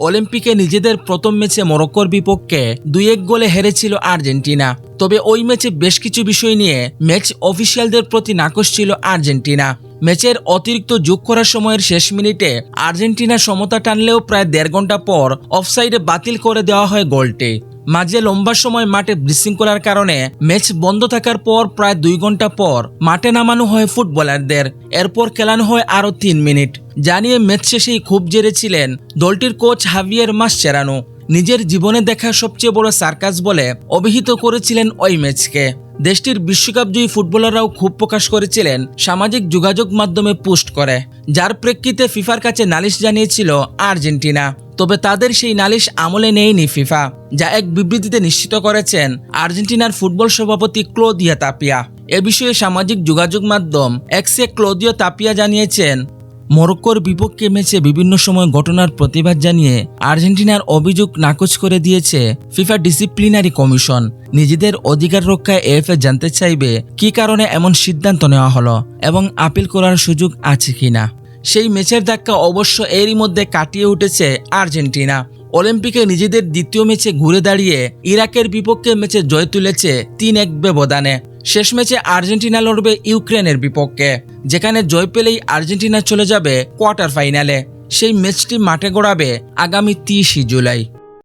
অলিম্পিকে নিজেদের প্রথম ম্যাচে মরক্কোর বিপক্ষে দুই এক গোলে হেরেছিল আর্জেন্টিনা। তবে ওই ম্যাচে বেশ কিছু বিষয় নিয়ে ম্যাচ অফিসিয়ালদের প্রতি নাকশ ছিল আর্জেন্টিনা। ম্যাচের অতিরিক্ত যোগ করার সময়ের শেষ মিনিটে আর্জেন্টিনা সমতা টানলেও প্রায় দেড় ঘণ্টা পর অফসাইডে বাতিল করে দেওয়া হয় গোলটি। মাঝে লম্বা সময় মাঠে বিশৃঙ্খলার কারণে ম্যাচ বন্ধ থাকার পর প্রায় দুই ঘণ্টা পর মাঠে নামানো হয় ফুটবলারদের। এরপর খেলানো হয় আরও তিন মিনিট। জানিয়ে ম্যাচ শেষেই খুব জেরেছিলেন দলটির কোচ হাভিয়ের মাস চেরানো নিজের জীবনে দেখা সবচেয়ে বড় সার্কাস বলে অভিহিত করেছিলেন ওই ম্যাচকে। দেশটির বিশ্বকাপ জয়ী ফুটবলাররাও খুব প্রকাশ করেছিলেন সামাজিক যোগাযোগ মাধ্যমে পোস্ট করে। যার প্রেক্ষিতে ফিফার কাছে নালিশ জানিয়েছিল আর্জেন্টিনা। তবে তাদের সেই নালিশ আমলে নেয়নি ফিফা, যা এক বিবৃতিতে নিশ্চিত করেছেন আর্জেন্টিনার ফুটবল সভাপতি ক্লোদিয়া তাপিয়া। এ বিষয়ে সামাজিক যোগাযোগ মাধ্যম এক্সে ক্লোদিও তাপিয়া জানিয়েছেন, মরক্কোর বিপক্ষে ম্যাচে বিভিন্ন সময় ঘটনার প্রতিবাদ জানিয়ে আর্জেন্টিনার অভিযোগ নাকচ করে দিয়েছে ফিফা ডিসিপ্লিনারি কমিশন। নিজেদের অধিকার রক্ষায় এএফএ জানতে চাইবে কী কারণে এমন সিদ্ধান্ত নেওয়া হলো এবং আপিল করার সুযোগ আছে কিনা। সেই ম্যাচের ধাক্কা অবশ্য এরই মধ্যে কাটিয়ে উঠেছে আর্জেন্টিনা। অলিম্পিকে নিজেদের দ্বিতীয় ম্যাচে ঘুরে দাঁড়িয়ে ইরাকের বিপক্ষে ম্যাচে জয় তুলেছে তিন এক ব্যবধানে। শেষ ম্যাচে আর্জেন্টিনা লড়বে ইউক্রেনের বিপক্ষে, যেখানে জয় পেলেই আর্জেন্টিনা চলে যাবে কোয়ার্টার ফাইনালে। সেই ম্যাচটি মাঠে গড়াবে আগামী তিরিশে জুলাই।